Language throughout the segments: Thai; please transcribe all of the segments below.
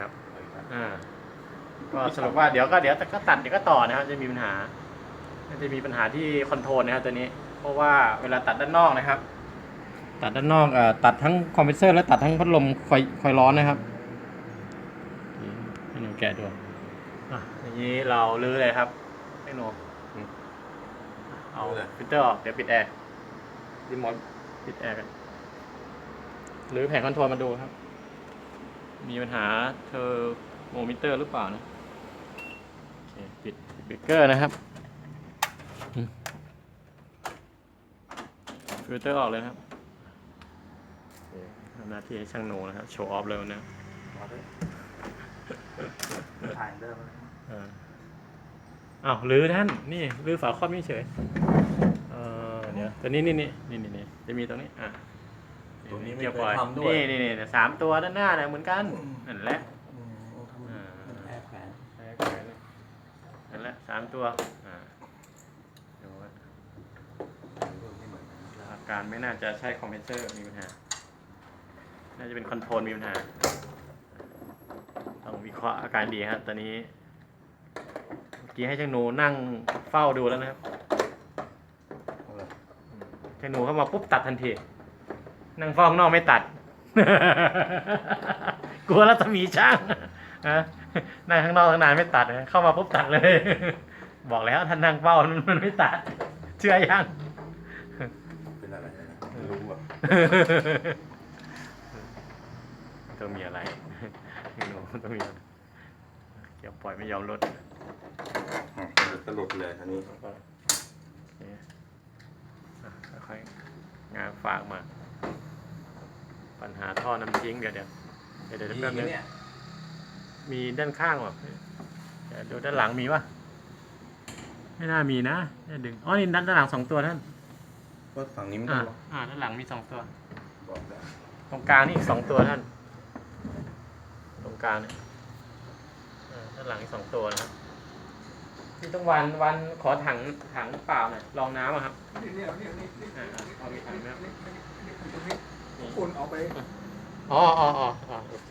ครับอ่าก็สรุปว่าเดี๋ยวก็เดี๋ยวก็ตัดเดี๋ยวก็ต่อนะครับ จะมีปัญหาจะมีปัญหาที่คอนโทรลนะครับตัวนี้ เพราะว่าเวลาตัดด้านนอกนะครับ ตัดด้านนอกเอ่อตัดทั้งคอมเพรสเซอร์และตัดทั้งพัดลมคอยคอยร้อนนะครับนี่ให้หนูแกะดูอะอย่างนี้เราลื้อเลยครับให้หนูอืมเอาฟิลเตอร์ออกเดี๋ยวปิดแอร์รีโมทปิดแอร์กันหรือแผงคอนโทรลมาดูครับ มีปัญหาเทอร์โมมิเตอร์หรือเปล่านะโอเคปิดปิดเบรกเกอร์นะครับอืมฟิลเตอร์ออกเลยนะครับโอเคทำหน้าที่ให้ช่างโนนะครับ โชว์ออฟเลยวันนะถ่ายเดิมเอออ้าวรื้อท่าน นี่รื้อฝาครอบนี่เฉยเออเดี๋ยวตัวนี้นี่นี่นี่นี่นี่จะมีตรงนี้ อะ ตัวนี้ไม่เกี่ยวเคปล่อยยทำด้วยนี่นี่นี่สามตัวด้านหน้านะเหมือนกันนั่นแหละอ่าแอบแผนนั่นแหละสามตัวอ่าดูว่าไม่เหมือนกันอาการไม่น่าจะใช่คอมเพรสเซอร์มีปัญหา น่าจะเป็นคอนโทรลมีปัญหา ต้องวิเคราะห์อาการดีครับตอนนี้เมื่อกี้ให้ช่างหนูนั่งเฝ้าดูแล้วนะครับช่างหนูเข้ามาปุ๊บตัดทันที นั่งเฝ้าข้างนอกไม่ตัด กลัวรัศมีช่างนะนั่งข้างนอกตั้งนานไม่ตัดนะเข้ามาปุ๊บตัดเลย บอกแล้วท่านนั่งเฝ้ามันมันไม่ตัด เชื่อยังเป็นอะไรนะไม่รู้อะต้องมีอะไรหนูต้องมีอะไรเกี่ยวปล่อยไม่ยอมลดสรุปเลยอันนี้โอเคอะค่อยๆงานฝากมา ปัญหาท่อน้ำทิ้งเดี๋ยวเดี๋ยวเดี๋ยวเดี๋ยวดีแป๊บนึงเนี่ยมีด้านข้างวะเดี๋ยวดูด้านหลังมีปะไม่น่ามีนะเนี่ยดึงอ๋อนี่ด้านด้านหลังสองตัวท่านก็ฝั่งนี้ไม่อ่าต้องหรอกอ่าด้านหลังมีสองตัว บอกแล้วตรงกลางนี่อีกสองตัวท่าน ตรงกลางเนี่ยเออด้านหลังอีกสองตัวนะครับนี่ต้องวันวันขอถังถังเปล่าหน่อยรองน้ำอะครับนี่เนี่ยเนี่ยนี่นี่อ่าอ่าเอามีถังไหมครับนี่นี่ตรงนี้ คุณเอาไปอ๋ออ๋ออ๋ออ๋อโอเค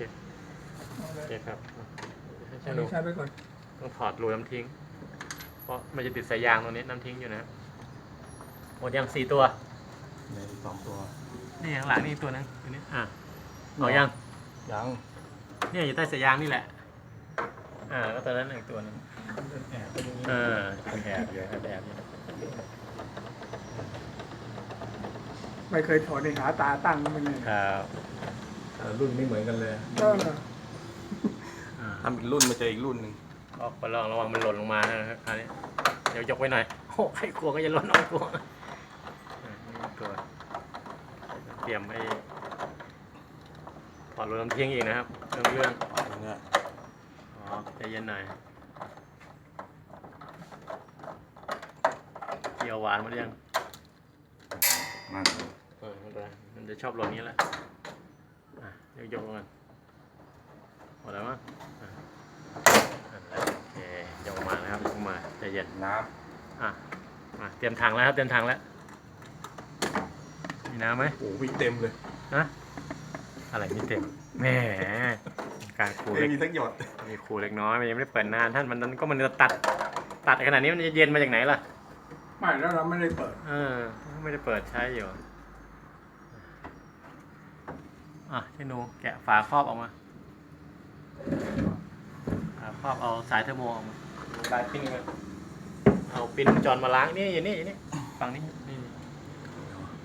เอาโอเลยเคครับให้อัช่านงนี้ดูใช้ไปก่อนต้องถอดรูน้ำทิ้ง เพราะมันจะติดสายยางตรงนี้น้ำทิ้งอยู่นะครับหมดยังสี่ตัวในสองตัวนี่ข้างหลังนี่อีกตัวนึงตัวนี้อะเอายัง ยังเนี่ยอยู่ใต้สายยางนี่แหละ อ่าก็ตัวนั้นอีกตัวนึงแอบไปตรงนี้เออเป็นแอบอยู่ครับแอบอยู่ ไม่เคยถอดในหาตาตั้งมันเลยครับเออรุ่นไม่เหมือนกันเลยก็อ่าทำอีกรุ่นมาเจออีกรุ่นหนึ่งออกไปลองระวังมันหล่นลงมานะครับคราวนี้เดี๋ยวยกไว้หน่อยโอ้ใครกลัวก็จะหล่นเอากลัวอะนี่ตัวเตรียมให้ถอดรูน้ำทิ้งอีกนะครับเรื่องเรื่องเนี่ยอ๋อใจเย็นหน่อยเกี่ยวหวานหมาหรือยังมันเออ มันจะมันจะชอบหล่นนี้แหละอะยกยกลงกันหมดแล้วมั้งอะนั่นแหละโอเคยกมานะครับยกมาใจเย็นน้อะมาเตรียมถังแล้วครับเตรียมถังแล้วมีน้ำไหมำโอ้โหเต็มเลยนะอะไรนี่เต็มแหมการครูไม่เล็กมีสักหยดมีครูเล็กน้อยมันยังไม่ได้เปิดนานท่านมันก็มันจะตัดตัดขนาดนี้มันจะเย็นมาจากไหนล่ะไม่แล้วเราไม่ได้เปิด เออ ไม่ได้เปิดใช้อยู่ อะที่หนูแกะฝาครอบออกมาฝาครอบเอาสายเทอร์โมออกมาลายปิ้นมาเอาปิ้นจอนมาล้างนี่อย่างนี้อย่างนี้ฝั่งนี้นี่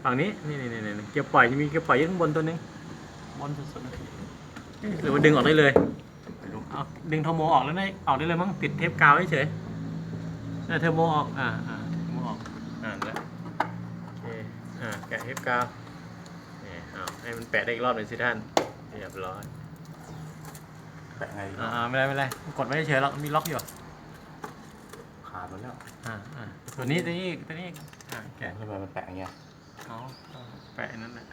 ฝั่งนี้นี่นี่นี่นี่เกียวปล่อยจะมีเกียวปล่อยอยู่ข้างบนตัวหนึงบนสุดๆนะหรือว่าดึงออกได้เลยไม่รู้เอาดึงเทอร์โมออกแล้วได้ออกได้เลยมั้งติดเทปกาวเฉยๆได้เทอร์โมออกอ่าอ่าเทอร์โมออกอ่านแล้วโอเคอ่าแกะเทปกาวนี่ เอาให้มันแปะได้อีกรอบหนึ่งสิท่าน เรียบร้อยแปะไงดีอ่าอ่าไม่เป็นไรไม่เป็นไรกดไว้เฉยๆหรอกมีล็อกอยู่ขาดหมดแล้วอ่าอ่าตัวนี้ตัวนี้อีกตัวนี้อีกอ่าแกะทำไมมันแปะอย่างเงี้ยเอาเอาแปะนั่นแหละ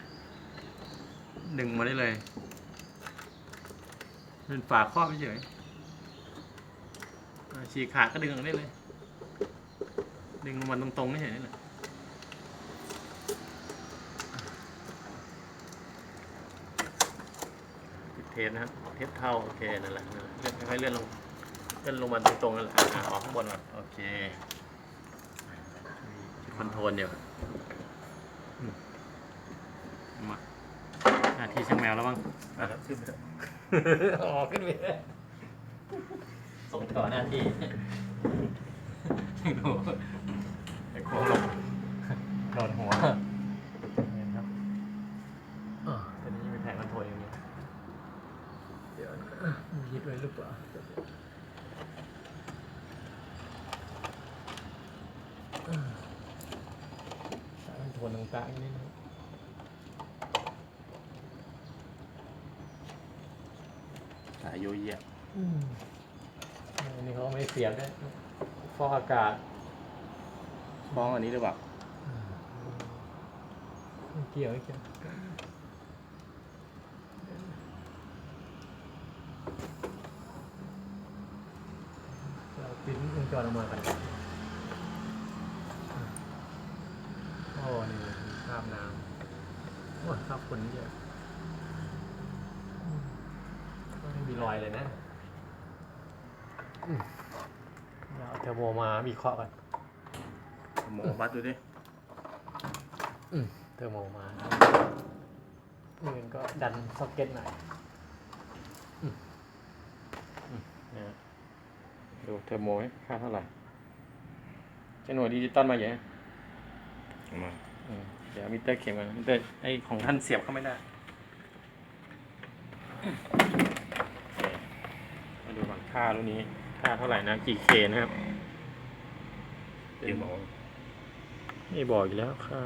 ดึงมาได้เลยเป็นฝาครอบเฉยๆอ่าฉีกขาดก็ดึงออกได้เลย ดึงลงมาตรงๆนี่เฉยนี่แหละปิด เทป นะครับเทปเท่าโอเคนั่นแหละนั่นแหละเลื่อนค่อยๆเลื่อนลงเลื่อนลงมาตรงๆนั่นแหละอะออกข้างบนก่อนโอเคมีจุดคอนโทรลเดียวอืมมาหน้าที่ช่างแมวแล้วบ้างอะแล้วขึ้นไปเถอะออกขึ้นไปเลยส่งต่อหน้าที่ดูไอ้โค้งลงโดนหัวนี่ครับอ่าตอนนี้มีแผงคอนโทรลอย่างนี้เดี๋ยวนะมีฮิตไว้หรือเปล่าอ่าสายคอนโทรลต่างๆนี่นะสายโยเยะอืมอันนี้เขาไม่เสียบด้วยฟอกอากาศฟ้องอันนี้หรือเปล่าไม่เกี่ยวไม่เกี่ยวเราปิ้นวงจรออกมากันโอ้นี่มีคราบน้ำโอ้ย คราบฝนเยอะอืมไม่มีรอยเลยนะอืมเดี๋ยวเอาเทอร์โบมาวิเคราะห์กันโมบัสดูดิอืมเทอร์โมมาอื่นก็ดันซ็อกเก็ตหน่อยอืมอืมนะฮะดูเทอร์โมไหมค่าเท่าไหร่จะหน่วยดิจิตอลมาอย่างเอามาอืม เดี๋ยวมิเตอร์เข็มกันมิเตอร์ไอของท่านเสียบเข้าไม่ได้มาดูก่อนค่ารุ่นนี้ ค่าเท่าไหร่นะกี่เคนะครับเดี๋ยวหมอไม่บอกอีกแล้วค่ะ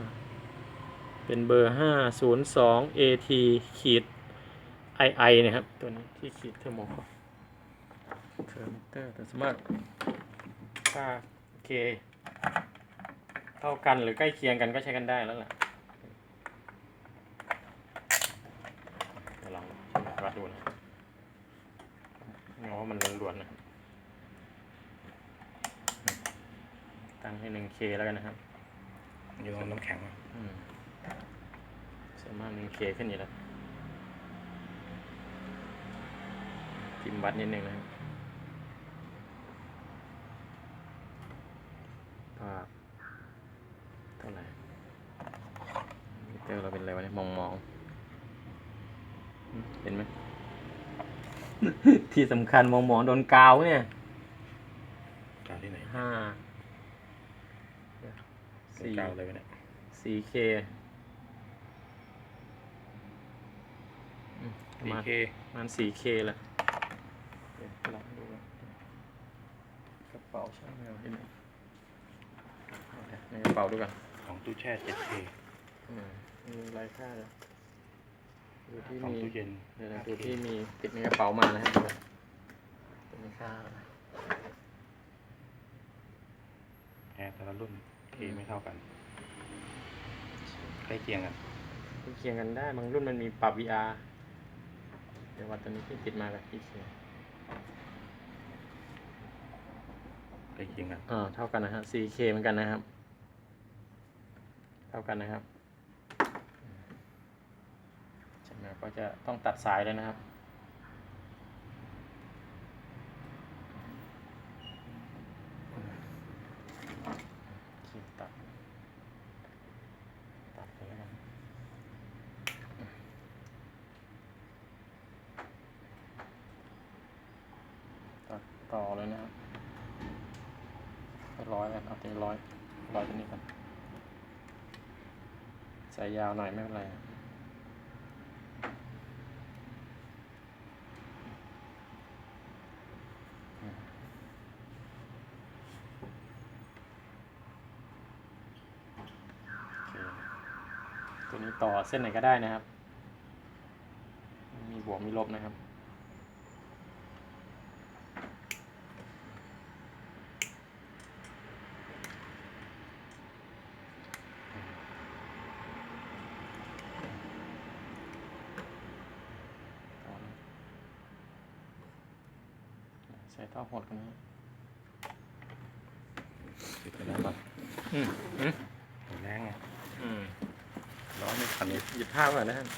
เป็นเบอร์ห้าศูนย์สอง AT ขีด II นะครับ ตัวนี้ที่ขีดเทอร์โมคอปเทอร์มิเตอร์แต่สามารถค่าเคเท่ากันหรือใกล้เคียงกันก็ใช้กันได้แล้วล่ะเดี๋ยวลองวัดดูนะเอาว่ามันล้วนๆนะครับตั้งให้ 1K แล้วกันนะครับอยู่ตรงน้ำแข็งอะอืมสามารถ 1K ขึ้นอยู่แล้วพิมพ์วัดนิดนึงนะครับภาพเท่าไหร่มิเตอร์เราเป็นอะไรวะเนี่ยมองมองๆอืมเห็นไหม ที่สำคัญมองมองๆโดนกาวเนี่ยกาวที่ไหนห้าเป็นกาวอะไรวะเนี่ยสี่เคประมาณ 4K ประมาณสี่เคแหละเดี๋ยวลองดูก่อนกระเป๋าช่างแมวที่ไหนเอาเดี๋ยวในกระเป๋าดูกัน ของตู้แช่ 7K อืมมีรายค่าเลยดูที่ของมีตู้เย็น เดี๋ยวนะ 5K ดูที่มีติดในกระเป๋ามานะครับดูตัวนี้ค่าอะไร แอร์แต่ละรุ่นเคไม่เท่ากัน ใกล้เคียงกันใกล้เคียงกันได้ บางรุ่นมันมีปรับ VR เดี๋ยววัดตัวนี้ที่ติดมากับที่เคียงใกล้เคียงกัน อ่าเท่ากันนะฮะ 4K เหมือนกันนะครับเท่ากันนะครับใช่ไหมก็จะต้องตัดสายเลยนะครับขีดตัด ตัดไปแล้วกันตัดต่อเลยนะครับร้อยกันเอาตีร้อยร้อยตัวนี้กัน สายยาวหน่อยไม่เป็นไรตัวนี้ต่อเส้นไหนก็ได้นะครับ มีบวกมีลบนะครับ ใส่ท่อหดกันนะติดไปแล้วก่อนอืมอืมแรงไงอืมร้อนไม่ทันเลยหยิบผ้าก่อนนะท่าน